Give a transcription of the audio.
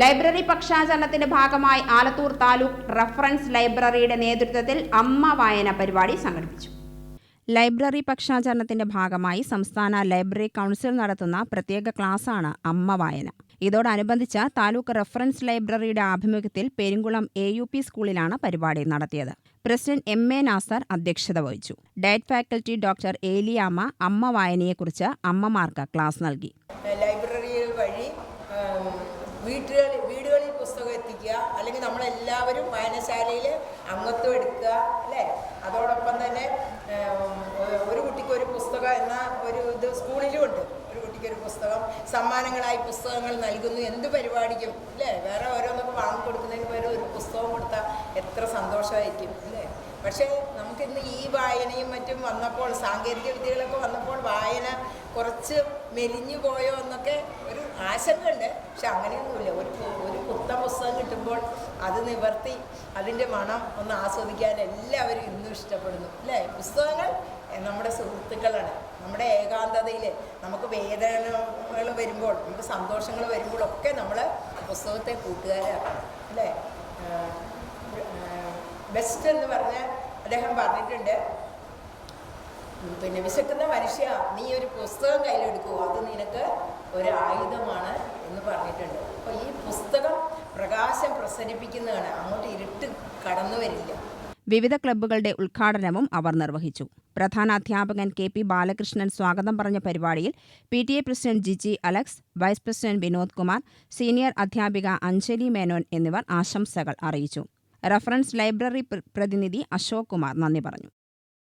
Library പക്ഷാചരണത്തിന്റെ ഭാഗമായി Alathur taluk reference ലൈബ്രറിയുടെ നേതൃത്വത്തിൽ അമ്മ വായന പരിപാടി സംഘടിപ്പിച്ചു. ലൈബ്രറി പക്ഷാചരണത്തിന്റെ ഭാഗമായി സംസ്ഥാന ലൈബ്രറി കൗൺസിൽ നടത്തുന്ന പ്രത്യേക ക്ലാസ്സാണ് അമ്മ വായന. ഇതോടനുബന്ധിച്ച് താലൂക്ക് റഫറൻസ് ലൈബ്രറിയുടെ ആഭിമുഖ്യത്തിൽ പെരുങ്കുളം എ യു പി സ്കൂളിലാണ് പരിപാടി നടത്തിയത്. പ്രസിഡന്റ് എം എ നാസർ അധ്യക്ഷത വഹിച്ചു. ഡയറ്റ് ഫാക്കൽറ്റി ഡോക്ടർ ഏലിയാമ്മ അമ്മ വായനയെക്കുറിച്ച് അമ്മമാർക്ക് ക്ലാസ് നൽകി. വീട്ടുകളിൽ വീടുകളിൽ പുസ്തകം എത്തിക്കുക അല്ലെങ്കിൽ നമ്മളെല്ലാവരും വായനശാലയിൽ അംഗത്വം എടുക്കുക അല്ലേ? അതോടൊപ്പം തന്നെ ഒരു കുട്ടിക്ക് ഒരു പുസ്തകം എന്ന ഒരു ഇത് സ്കൂളിലും ഉണ്ട്. ഒരു കുട്ടിക്ക് ഒരു പുസ്തകം സമ്മാനങ്ങളായി പുസ്തകങ്ങൾ നൽകുന്നു. എന്ത് പരിപാടിക്കും അല്ലേ? വേറെ ഓരോന്നൊക്കെ വാങ്ങിക്കൊടുക്കുന്നതിന് പകരം ഒരു പുസ്തകം കൊടുത്താൽ എത്ര സന്തോഷമായിരിക്കും അല്ലേ? പക്ഷേ നമുക്കിന്ന് ഈ വായനയും മറ്റും വന്നപ്പോൾ സാങ്കേതിക വിദ്യകളൊക്കെ വന്നപ്പോൾ വായന കുറച്ച് മെലിഞ്ഞു പോയോ എന്നൊക്കെ ഒരു ആശങ്കയുണ്ട്. പക്ഷെ അങ്ങനെയൊന്നുമില്ല. ഒരു ഒരു കുത്ത പുസ്തകം കിട്ടുമ്പോൾ അത് നിവർത്തി അതിന്റെ മണം ഒന്ന് ആസ്വദിക്കാൻ എല്ലാവരും ഇന്നും ഇഷ്ടപ്പെടുന്നു. അല്ലേ? പുസ്തകങ്ങൾ നമ്മുടെ സുഹൃത്തുക്കളാണ്. നമ്മുടെ ഏകാന്തതയിൽ നമുക്ക് വേദനകൾ വരുമ്പോൾ നമുക്ക് സന്തോഷങ്ങൾ വരുമ്പോഴൊക്കെ നമ്മൾ പുസ്തകത്തെ കൂട്ടുകാരാക്കണം. അല്ലേ? ബെസ്റ്റ് എന്ന് പറഞ്ഞ് അദ്ദേഹം പറഞ്ഞിട്ടുണ്ട്. പിന്നെ വിശക്കുന്ന മനുഷ്യ നീ ഒരു പുസ്തകം കയ്യിലെടുക്കൂ അത് നിനക്ക് ഒരു ആയുധമാണ് എന്ന് പറഞ്ഞിട്ടുണ്ട്. അപ്പോൾ ഈ പുസ്തകം പ്രകാശം പ്രസരിപ്പിക്കുന്നതാണ്. അങ്ങോട്ട് ഇരുട്ട് കടന്നു വരില്ല. വിവിധ ക്ലബ്ബുകളുടെ ഉദ്ഘാടനവും അവർ നിർവഹിച്ചു. പ്രധാന അധ്യാപകൻ കെ പി ബാലകൃഷ്ണൻ സ്വാഗതം പറഞ്ഞ പരിപാടിയിൽ P T A president Jiji Alex vice president Vinod Kumar senior അധ്യാപിക അഞ്ജലി മേനോൻ എന്നിവർ ആശംസകൾ അറിയിച്ചു. റഫറൻസ് ലൈബ്രറി പ്രതിനിധി അശോക് കുമാർ നന്ദി പറഞ്ഞു.